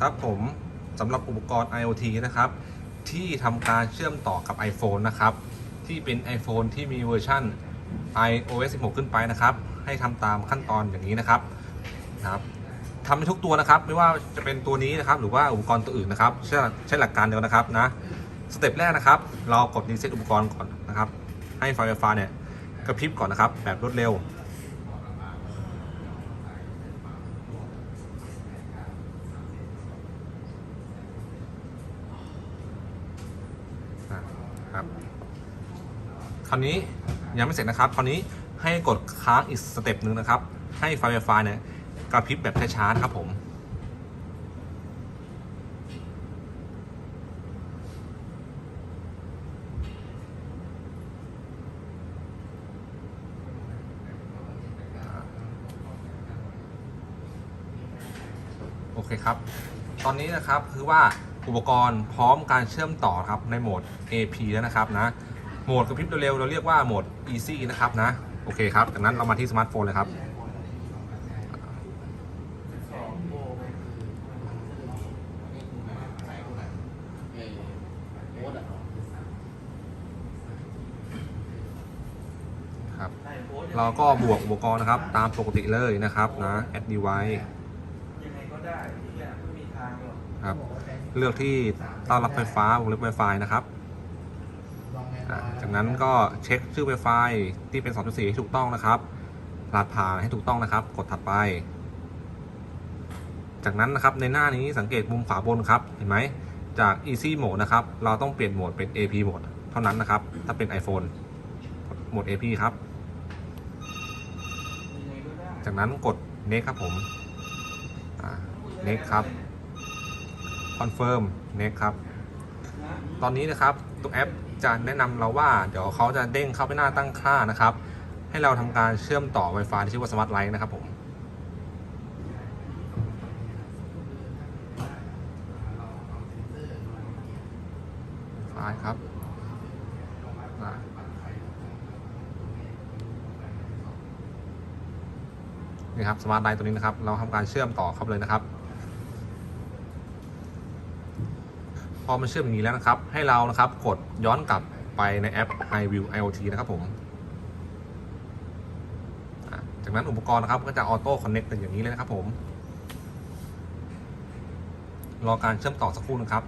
ครับผมสำหรับอุปกรณ์ IoT นะครับ ที่ทำการเชื่อมต่อกับ iPhone นะครับ ที่เป็น iPhone ที่มีเวอร์ชัน iOS 16 ขึ้นไปนะครับ ให้ทำตามขั้นตอนอย่างนี้นะครับนะครับทำให้ทุกตัวนะครับ ไม่ว่าจะเป็นตัวนี้นะครับ หรือว่าอุปกรณ์ตัวอื่นนะครับใช้ใช้หลักการเดียวนะครับนะสเต็ปแรกนะครับ เรากดรีเซ็ตอุปกรณ์ก่อนนะครับ ให้ไฟไฟฟ้าเนี่ยกระพริบก่อนนะครับ แบบรวดเร็ว นะ ครับ คราวนี้ยังไม่เสร็จนะครับ คราวนี้ให้กดค้างอีกสเต็ปหนึ่งนะครับ ให้ไฟไฟฟ้าเนี่ยกระพริบแบบช้าๆนะครับผมโอเคครับ ตอนนี้นะครับคือว่า อุปกรณ์พร้อมการเชื่อมต่อครับในโหมด AP แล้วนะครับนะโหมดกระพริบเร็วๆเราเรียกว่าโหมด Easy นะครับนะโอเคครับจากนั้นเรามาที่สมาร์ทโฟนเลยครับครับเราก็บวกอุปกรณ์นะครับ ตามปกติเลยนะครับนะ add device ยังไงก็ได้ที่เนี่ยไม่มีทาง ครับ เลือกที่ต้อนรับไฟฟ้าวงเล็บ Wi-Fi นะครับจากนั้นก็เช็คชื่อ Wi-Fi ที่เป็น 2.4 ให้ถูกต้องนะครับรหัสผ่านให้ถูกต้องนะครับ กดถัดไป จากนั้นนะครับในหน้านี้สังเกตมุมขวาบนครับ เห็นไหมจาก Easy Mode นะครับ เราต้องเปลี่ยนโหมดเป็น AP Mode เท่านั้นนะครับ ถ้าเป็น iPhone โหมด AP ครับ จากนั้นกด next ครับผม next ครับ confirm next ครับ ตอนนี้นะครับตัวแอปจะแนะนำเราว่า เดี๋ยวเขาจะเด้งเข้าไปหน้าตั้งค่านะครับ ให้เราทำการเชื่อมต่อ Wi-Fi ที่ชื่อว่า Smart Light นะครับผมไฟครับนี่ครับ Smart Light ตัวนี้นะครับ เราทำการเชื่อมต่อเข้าไปเลยนะครับ พอมันเชื่อมอย่างนี้แล้วนะครับ ให้เรานะครับกดย้อนกลับไปในแอป HiView IoT นะครับผมจากนั้นอุปกรณ์นะครับก็จะออโต้คอนเน็กต์เป็นอย่างนี้เลยนะครับผม รอการเชื่อมต่อสักครู่นะครับ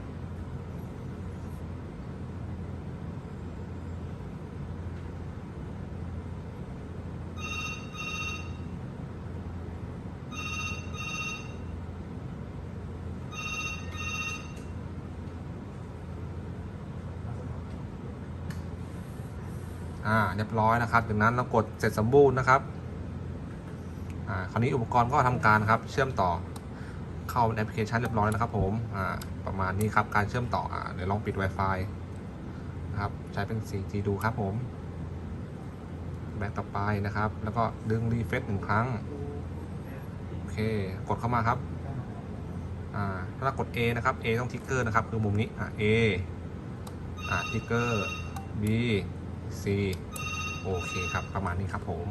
อ่าเรียบร้อยนะครับจากนั้นเรากดเสร็จสมบูรณ์นะครับอ่าคราวนี้อุปกรณ์ก็ทำการครับเชื่อมต่อเข้าแอปพลิเคชันเรียบร้อยนะครับผมอ่าประมาณนี้ครับการเชื่อมต่ออ่าเดี๋ยวลองปิด Wi-Fi นะครับใช้เป็น 4G ดูครับผมแบ็กต่อไปนะครับ แล้วก็ดึงรีเฟซหนึ่งครั้ง โอเค กดเข้ามาครับ อ่า ถ้าเรากด A นะครับ A ต้องทิกเกอร์นะครับ คือมุมนี้ อ่า A อ่าทิกเกอร์ B C โอเคครับ ประมาณนี้ครับผม